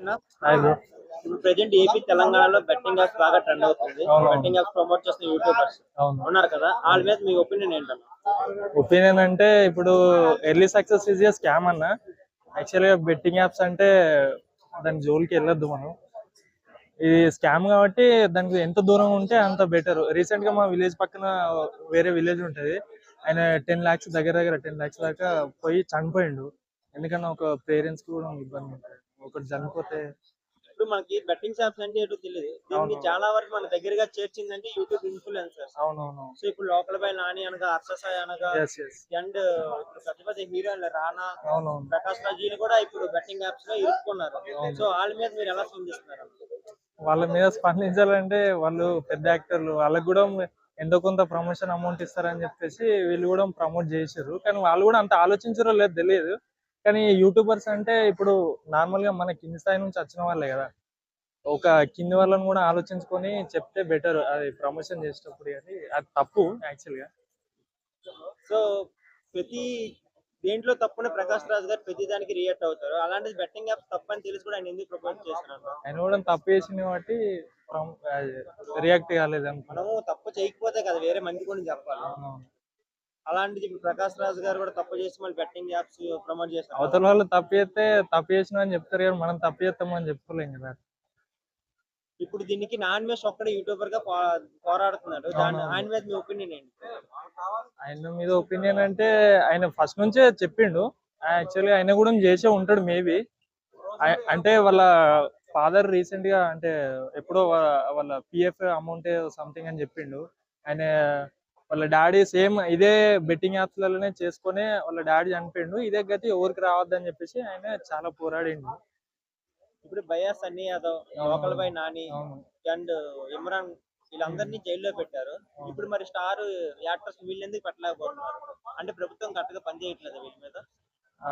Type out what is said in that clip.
ఇప్పుడు present AP తెలంగాణలో betting apps బాగా ట్రెండ్ అవుతుంది. బెట్టింగ్ యాప్స్ ప్రమోట్ చేస్తున్న యూట్యూబర్స్ అవును. ఉన్నారు కదా వాళ్ళ మీద మీ ఒపీనియన్ ఏంటన్నా? ఒపీనియన్ అంటే ఇప్పుడు early success is a scam అన్న. యాక్చువల్గా బెట్టింగ్ యాప్స్ అంటే దాని జోలికి వెళ్ళొద్దు మనం. ఇది స్కామ్ కాబట్టి దానికి ఎంత దూరం ఉంటే అంత బెటర్ రీసెంట్గా మా విలేజ్ పక్కన వేరే విలేజ్ ఉంటది. ఆయన టెన్ లాక్స్ దగ్గర దగ్గర టెన్ లాక్స్ దాకా పోయి చనిపోయిండు. ఎందుకన్నా ఒక పేరెంట్స్ కూడా ఇబ్బంది ఉంటుంది. ఒకటి చనిపోతే ఇప్పుడు మనకి బెట్టింగ్ యాప్స్ అంటే ఏంటో తెలియదు దీన్ని. చాలా వరకు మన దగ్గరగా చేర్చిందంటే యూట్యూబ్ ఇన్ఫ్లుయెన్సర్స్ అవునవును. సో ఇప్పుడు లోకల్ బై నాని అనగా హర్షసాయి అనగా అండ్ పెద్ద హీరోయిన్లు రానా అవునవును. ప్రకాష్ రాజీని కూడా ఇప్పుడు బెట్టింగ్ యాప్స్లో ఇరుక్కున్నారు. సో వాళ్ళ మీద మీరు ఎలా స్పందిస్తున్నారు? వాళ్ళ మీద స్పందించాలంటే వాళ్ళు పెద్ద యాక్టర్లు. వాళ్ళకి కూడా ఎంతో కొంత ప్రమోషన్ అమౌంట్ ఇస్తారని చెప్పేసి వీళ్ళు కూడా ప్రమోట్ చేసారు కానీ వాళ్ళు కూడా అంత ఆలోచించారో లేదు తెలియదు. కానీ యూట్యూబర్స్ అంటే ఇప్పుడు నార్మల్గా మన కింది స్థాయి నుంచి వచ్చిన వాళ్ళే కదా. ఒక కింది వాళ్ళని కూడా ఆలోచించుకొని చెప్తే బెటర్ అది ప్రమోషన్ చేసేటప్పుడు కానీ అది తప్పు యాక్చువల్గా సో ప్రతి దేంట్లో తప్పునే ప్రకాష్ రాజ్ గారు ప్రతి దానికి రియాక్ట్ అవుతారు. అలాంటి బెట్టింగ్ యాప్స్ తప్పని తెలిసి కూడా ఆయన ఎందుకు ప్రపోజ్ చేస్తున్నారు ఆయన కూడా తప్పు చేసింది కాబట్టి రియాక్ట్ కాలేదు మనము తప్పు చేయకపోతే కదా వేరే మంది కూడా చెప్పాలి. అలాంటిది ప్రకాష్ రాజ్ గారు కూడా తప్పు చేసి మళ్ళీ బెట్టింగ్ యాప్స్ ప్రమోట్ చేస్తారు అవతల వాళ్ళు తప్పు చేస్తే తప్పు చేసిన అని చెప్తారు కానీ మనం తప్పు చేస్తామని చెప్పుకోలేం కదా. ఇప్పుడు దీనికి నాన్ వేస్ ఒక్కడే యూట్యూబర్గా పోరాడుతున్నాడు. ఆయన మీద మీ ఒపీనియన్ ఏంటి? ఆయన మీద ఒపీనియన్ అంటే ఆయన ఫస్ట్ నుంచే చెప్పిండు. యాక్చువల్లీ ఆయన కూడా చేసే ఉంటాడు మేబీ. అంటే వాళ్ళ ఫాదర్ రీసెంట్గా అంటే ఎప్పుడో వాళ్ళ పిఎఫ్ అమౌంట్ సంథింగ్ అని చెప్పిండు. ఆయన వాళ్ళ డాడీ సేమ్ ఇదే బెట్టింగ్ యాప్స్ లలోనే చేసుకొని వాళ్ళ డాడీ చనిపోయిండు. ఇదే గతి ఎవరికి రావద్దని చెప్పేసి ఆయన చాలా పోరాడిండు. ఇప్పుడు బయా Sunny Yadav local boy Nani and Imran వీళ్ళందరినీ జైల్లో పెట్టారు. ఇప్పుడు మరి స్టార్ యాక్టర్స్ వీళ్ళు ఎందుకు పెట్టలేకపోతున్నారు? అంటే ప్రభుత్వం కరెక్ట్గా పనిచేయట్లేదు వీళ్ళ మీద? ఆ,